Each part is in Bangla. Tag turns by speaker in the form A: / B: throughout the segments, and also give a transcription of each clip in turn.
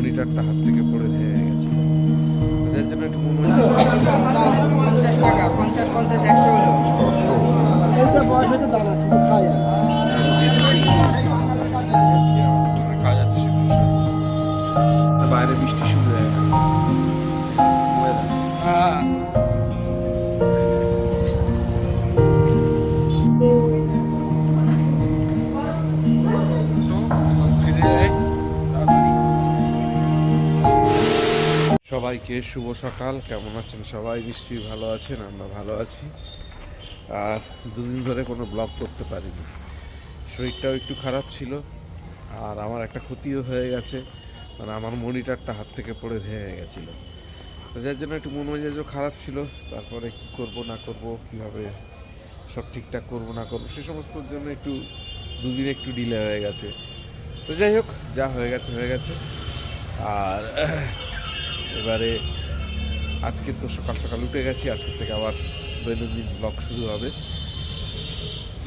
A: মনিটরটা হাত থেকে পড়ে ভেঙে গেছিল। যার জন্য একটু মন
B: পঞ্চাশ টাকা পঞ্চাশ পঞ্চাশ একশো হলো।
A: সবাইকে শুভ সকাল। কেমন আছেন সবাই? নিশ্চয়ই ভালো আছেন, আমরা ভালো আছি। আর দুদিন ধরে কোনো ব্লগ করতে পারিনি। শরীরটাও একটু খারাপ ছিল, আর আমার একটা ক্ষতিও হয়ে গেছে। মানে আমার মনিটরটা হাত থেকে পড়ে ভেঙে গেছিল। তো যার জন্য একটু মন মেজাজও খারাপ ছিল। তারপরে কি করব, না করব, কীভাবে সব ঠিকঠাক করব, না করব, সে সমস্তর জন্য একটু, দুদিন একটু ডিলে হয়ে গেছে। তো যাই হোক, যা হয়ে গেছে হয়ে গেছে। আর এবারে আজকে তো সকাল সকাল উঠে গেছি, আজকে থেকে আবার দৈনন্দিন ব্লগ শুরু হবে।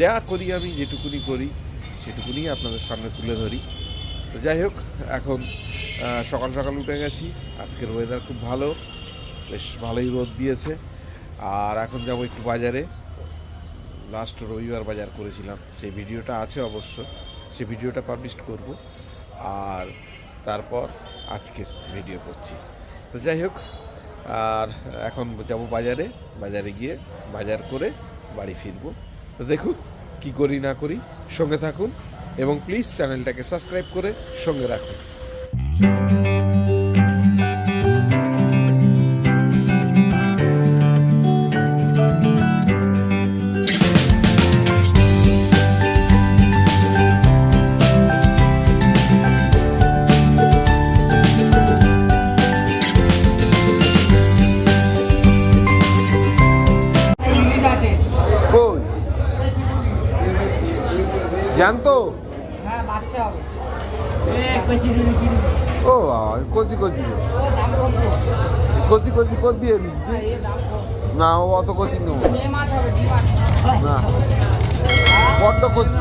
A: যা করি আমি, যেটুকুনি করি, সেটুকুনি আপনাদের সামনে তুলে ধরি। তো যাই হোক, এখন সকাল সকাল উঠে গেছি, আজকের ওয়েদার খুব ভালো, বেশ ভালোই রোদ দিয়েছে। আর এখন যাব একটু বাজারে। লাস্ট রবিবার বাজার করেছিলাম, সেই ভিডিওটা আছে অবশ্য, সেই ভিডিওটা পাবলিশ করব। আর তারপর আজকের ভিডিও করছি। তো যাই হোক, আর এখন যাব বাজারে বাজারে গিয়ে বাজার করে বাড়ি ফিরবো। তো দেখুন কি করি না করি, সঙ্গে থাকুন এবং প্লিজ চ্যানেলটাকে সাবস্ক্রাইব করে সঙ্গে রাখুন। কর দিয়ে দিস
B: কম
A: না ও অত কচি নেব না। বড্ড কচি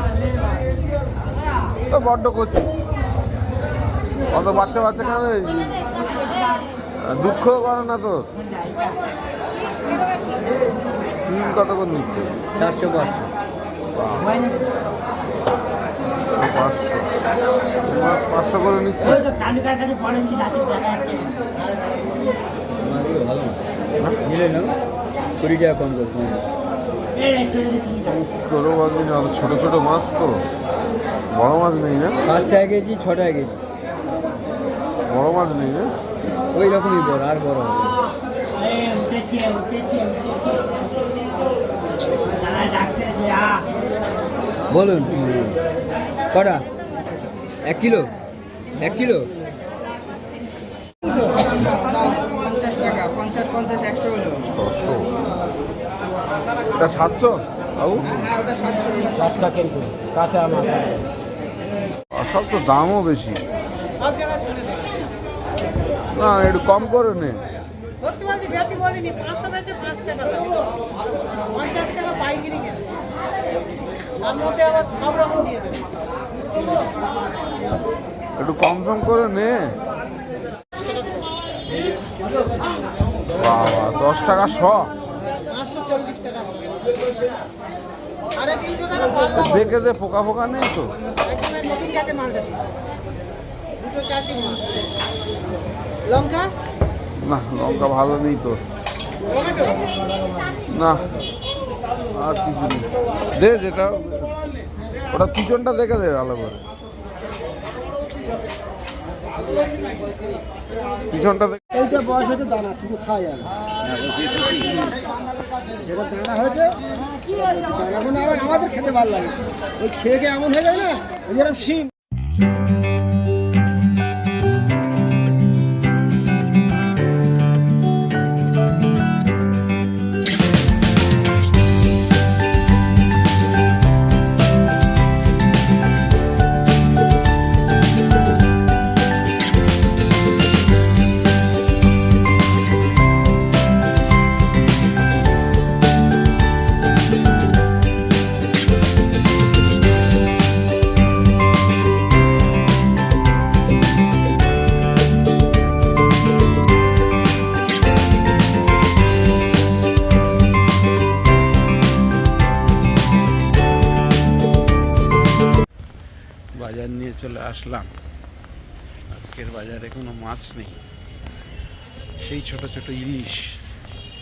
A: ও বড্ড কচি অত বাচ্চা বাচ্চা কেন? দুঃখ করে না তোর তুমি কত করে নিচ্ছে
C: চারশো পাঁচশো।
A: পাঁচশো। পাঁচশো করে নিচ্ছে
C: ভালো নিলে না কুড়ি টাকা কম করব
A: ছোটো মাছ নেই অত ছোটো ছোটো মাছ তো। বড় মাছ নেই না?
C: পাঁচ টাকা কেজি ছ টাকা কেজি।
A: বড় মাছ নেই না?
C: ওই রকমই বড় আর বড় হবে বলুন। কটা? এক কিলো? এক কিলো?
B: পঞ্চাশ টাকা পঞ্চাশ পঞ্চাশ একশো।
A: এটা সাতশো? বাবু?
B: ওটা
C: চারটা কিন্তু কাঁচা মাছ।
A: আর সব তো দামও বেশি। না একটু কম করে নে। একটু কম সম করে নে। বাবা দশ টাকা শ
D: পাঁচশো চল্লিশ টাকা হবে সাড়ে তিনশো টাকা পাল্লা হবে।
A: দেখে দে পোকা ফোকা নেই তো।
D: লঙ্কা?
A: না লঙ্কা ভালো নেই তো। না আর কিছু নেই। দে যেটা ওটা পিছনটা দেখে দে ভালো করে। পিছনটা
C: এইটা বয়স হয়েছে দানা কিন্তু খায় আর। যেটা দানা হয়েছে দানাগুলো আবার আমাদের খেতে ভালো লাগে। ওই খেয়ে এমন হয়ে যায় না? ওই যেরকম শিম।
A: নিয়ে চলে আসলাম। আজকের বাজারে কোনো মাছ নেই। সেই ছোট ছোট ইলিশ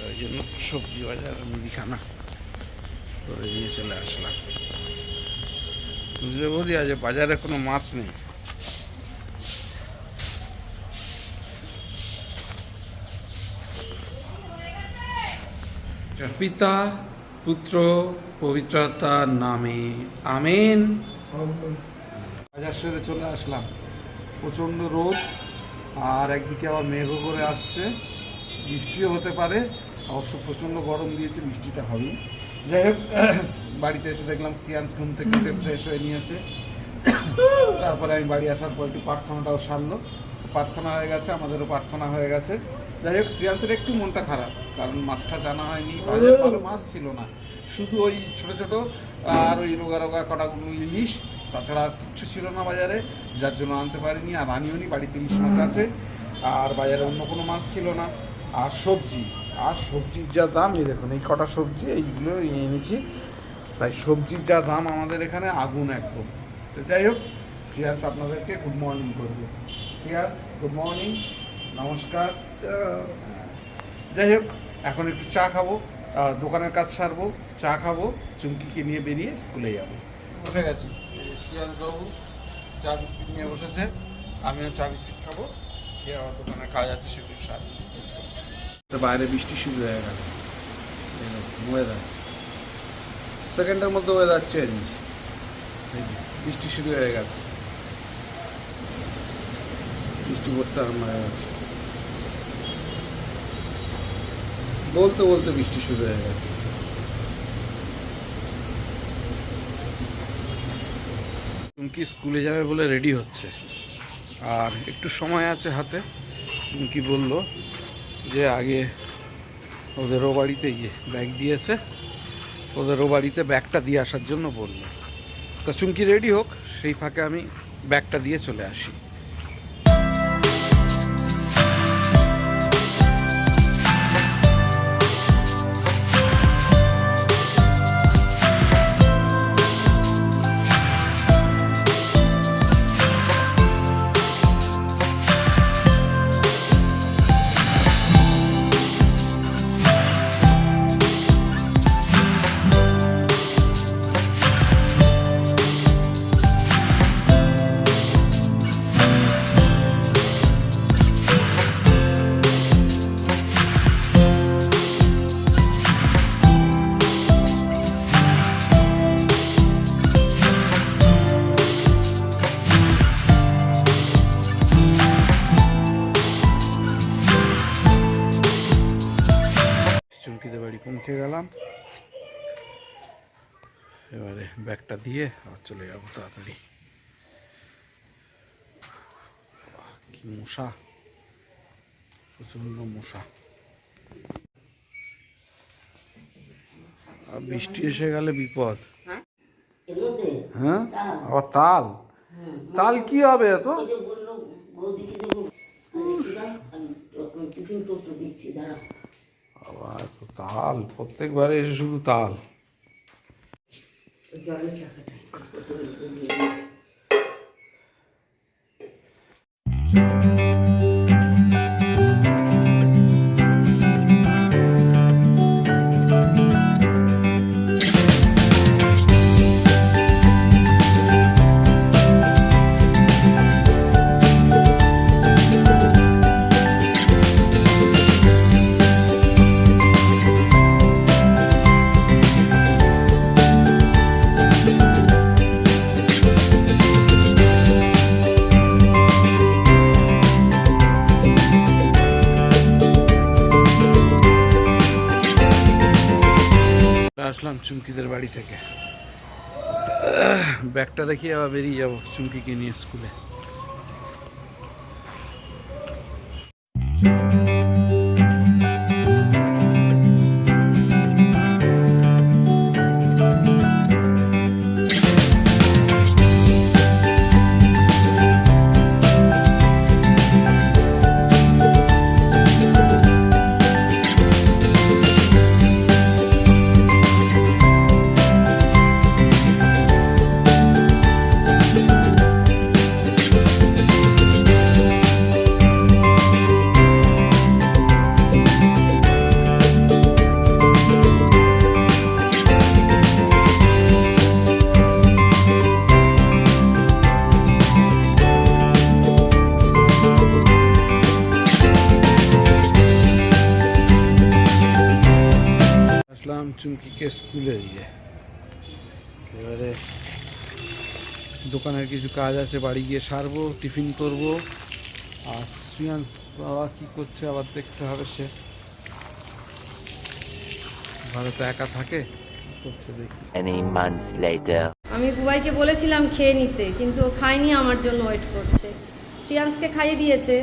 A: ওই জন্য সবজি বাজার মুদিখানা করে নিয়ে চলে আসলাম। বুঝলে বলি আজ বাজারে কোনো মাছ নেই। পিতা পুত্র পবিত্রতার নামে আমেন। বাজার চলে আসলাম। প্রচণ্ড রোদ, আর একদিকে আবার মেঘও করে আসছে। বৃষ্টিও হতে পারে, অবশ্য প্রচণ্ড গরম দিয়েছে, বৃষ্টিটা হবে যাই হোক, বাড়িতে এসে দেখলাম সিয়ান্স ঘুম থেকে ফ্রেশ হয়ে নিয়েছে। তারপরে আমি বাড়ি আসার পর একটু প্রার্থনাটাও সারলো। প্রার্থনা হয়ে গেছে, আমাদেরও প্রার্থনা হয়ে গেছে। যাই হোক শ্রিয়াংসের একটু মনটা খারাপ, কারণ মাছটা জানা হয়নি ভালো মাছ ছিল না। শুধু ওই ছোট ছোট, আর ওই রোগা রোগা কটাগুলো ইলিশ তাছাড়া আর কিচ্ছু ছিল না বাজারে, যার জন্য আনতে পারিনি। আর আনিও নি, বাড়িতে ইলিশ মাছ আছে। আর বাজারে অন্য কোনো মাছ ছিল না। আর সবজি, আর সবজির যা দাম, এই দেখুন, এই কটা সবজি, এইগুলো এনেছি। তাই সবজির যা দাম আমাদের এখানে, আগুন একদম। তো যাই হোক সিয়ান্স আপনাদেরকে গুড মর্নিং করবে। সিয়ান্স গুড মর্নিং নমস্কার। যাই হোক, এখন একটু চা খাব দোকানের কাজ সারবো, চা খাব চুমকিকে নিয়ে বেরিয়ে স্কুলে যাব। বসে গেছি। সিয়ান্স বাবু, চা বিস্কিট নিয়ে বসেছে। আমিও চা বিস্কিট খাব। খেয়ে আমার দোকানের কাজ আছে সেগুলো সার বাইরে বৃষ্টি শুরু হয়ে গেল। ওয়েদার সেকেন্ডের মধ্যে ওয়েদার চেঞ্জ বৃষ্টি শুরু হয়ে গেছে। বৃষ্টি পড়তে আরম্ভ হয়ে গেছে। বলতে বলতে বৃষ্টি শুরু হয়ে গেছে। চুমকি স্কুলে যাবে বলে রেডি হচ্ছে। আর একটু সময় আছে হাতে চুমকি বলল যে আগে ওদেরও বাড়িতে গিয়ে ব্যাগ দিয়েছে, ওদেরও বাড়িতে ব্যাগটা দিয়ে আসার জন্য বলল। তা চুমকি রেডি হোক, সেই ফাঁকে আমি ব্যাগটা দিয়ে চলে আসি। এবারে ব্যাগটা দিয়ে আবার চলে যাব তাড়াতাড়ি। কি মশা। প্রচণ্ড মশা। আর বৃষ্টি এসে গেলে বিপদ। হ্যাঁ? আবার তাল? তাল কি হবে এত? আবার তো তাল প্রত্যেকবারে এসে শুধু তাল। আসলাম চুমকিদের বাড়ি থেকে। ব্যাগটা রেখে আবার বেরিয়ে যাব চুমকিকে নিয়ে স্কুলে। স্কুলে দিয়ে এবারে দোকানের কিছু কাজ আছে বাড়ি গিয়ে সারবো টিফিন করব। আর শ্রিয়াংশ বাবা কী করছে আবার দেখতে হবে সে। ঘরে তো একা থাকে করছে দেখি.
E: আমি বুবাইকে বলেছিলাম খেয়ে নিতে কিন্তু খায়নি আমার জন্য ওয়েট করছে। শ্রিয়াংশকে খাইয়ে দিয়েছে।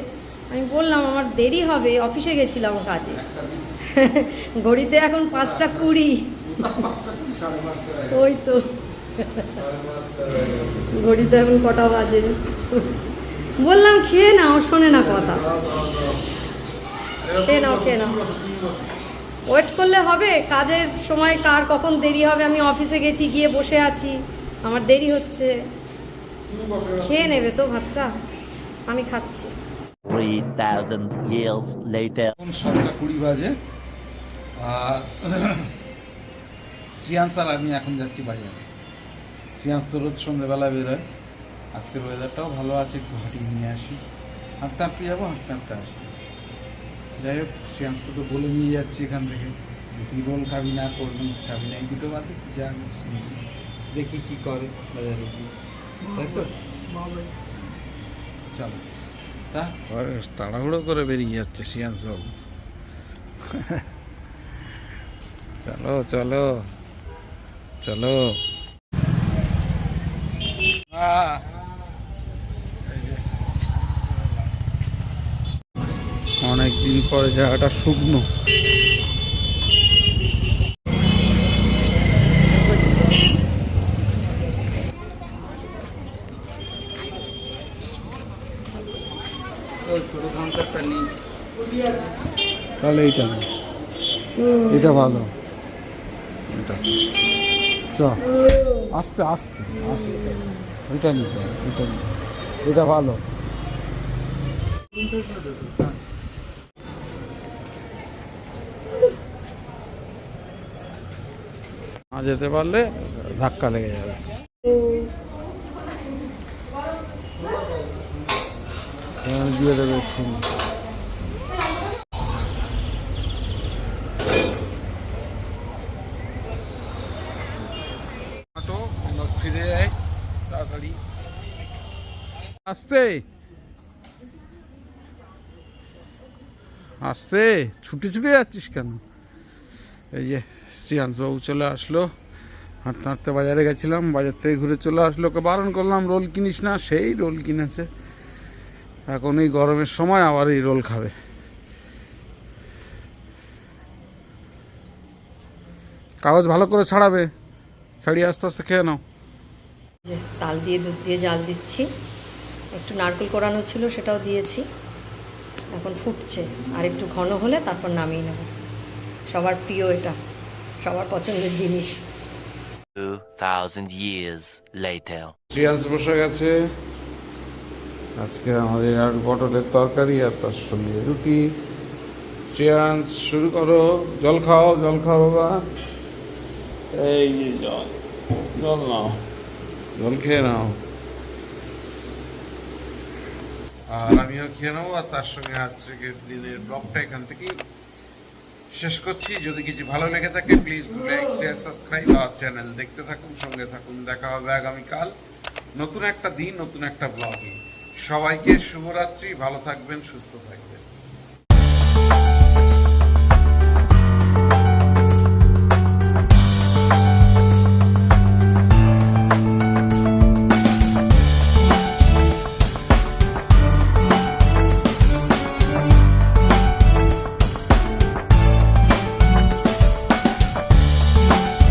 E: আমি বললাম আমার দেরি হবে অফিসে গেছিলাম কাজে। ঘড়িতে এখন পাঁচটা কুড়ি। ওই তো। ঘড়িতে এখন কটা বাজে। বললাম খেয়ে নাও শোনে না কথা। খেয়ে নাও খেয়ে নাও। ওয়েট করলে হবে কাজের সময় কার কখন দেরি হবে? আমি অফিসে গেছি গিয়ে বসে আছি। আমার দেরি হচ্ছে। খেয়ে নেবে তো ভাতটা? আমি খাচ্ছি।
F: 3,000 years later.
A: এখন বাজে। আর শ্রিয়াংশ আর আমি এখন যাচ্ছি বাজারে শ্রিয়াংশ তো রোজ সন্ধ্যেবেলা বেরোয়। আজকের ওয়েদারটাও ভালো আছে, একটু হাঁটিয়ে নিয়ে আসি। হাঁটতে হাঁটতে যাব, হাঁটতে হাঁটতে আসব। যাই হোক শ্রিয়াংশকে তো বলে নিয়ে যাচ্ছি এখান থেকে। যে রোল খাবি না কোল্ড ড্রিঙ্কস খাবি না এই দুটো বাদে যা দেখি কি করে বাজারে গিয়ে। তাই তো? চলো। তা? তাড়াহুড়ো করে বেরিয়ে যাচ্ছে শ্রিয়াংশ বাবু চলো চলো। চলো। অনেকদিন পরে জায়গাটা শুকনো। তাহলে এইটা এটা ভালো। এটা। চ আস্তে আস্তে আস্তে। এটা নিতে এটা নিতে এটা ভালো। না যেতে পারলে ধাক্কা লেগে যাবে। দিয়ে দেবে এক্ষুনি। হাঁটো আমরা ফিরে যাই তাড়াতাড়ি আসতে। আসতে। ছুটে ছুটে যাচ্ছিস কেন? এই যে শ্রীয়াংশবাবু চলে আসলো। হাঁটতে হাঁটতে বাজারে গেছিলাম, বাজার থেকে ঘুরে চলে আসলো। ওকে বারণ করলাম, রোল কিনিস না? সেই রোল কিনেছে। এখন এই গরমের সময় আবার এই রোল খাবে। কাগজ ভালো করে ছাড়াবে। ছাড়িয়ে আস্তে আস্তে খেয়ে নাও।
E: তাল দিয়ে, দুধ দিয়ে জাল দিচ্ছি। একটু নারকেল কোরানো ছিল সেটাও দিয়েছি। এখন ফুটছে। আর একটু ঘন হলে তারপর নামিয়ে নেব। সবার প্রিয় এটা। সবার পছন্দের জিনিস।
F: 2,000 years later.
A: শ্রিয়াংশ বসে গেছে আজকে আমাদের আর পটলের তরকারি আর তার সঙ্গে রুটি। শ্রিয়াংশ শুরু করো। জল খাও জল খাও বাবা। এই জল। জল নাও। জল খেয়ে নাও। আর আমিও খেয়ে নেব, আর তার সঙ্গে আজকের দিনের ব্লগটা এখান থেকেই শেষ করছি। যদি কিছু ভালো লেগে থাকে প্লিজ লাইক শেয়ার সাবস্ক্রাইব আর চ্যানেল দেখতে থাকুন, সঙ্গে থাকুন। দেখা হবে আগামীকাল নতুন একটা দিন, নতুন একটা ব্লগে সবাইকে শুভরাত্রি, ভালো থাকবেন, সুস্থ থাকবেন।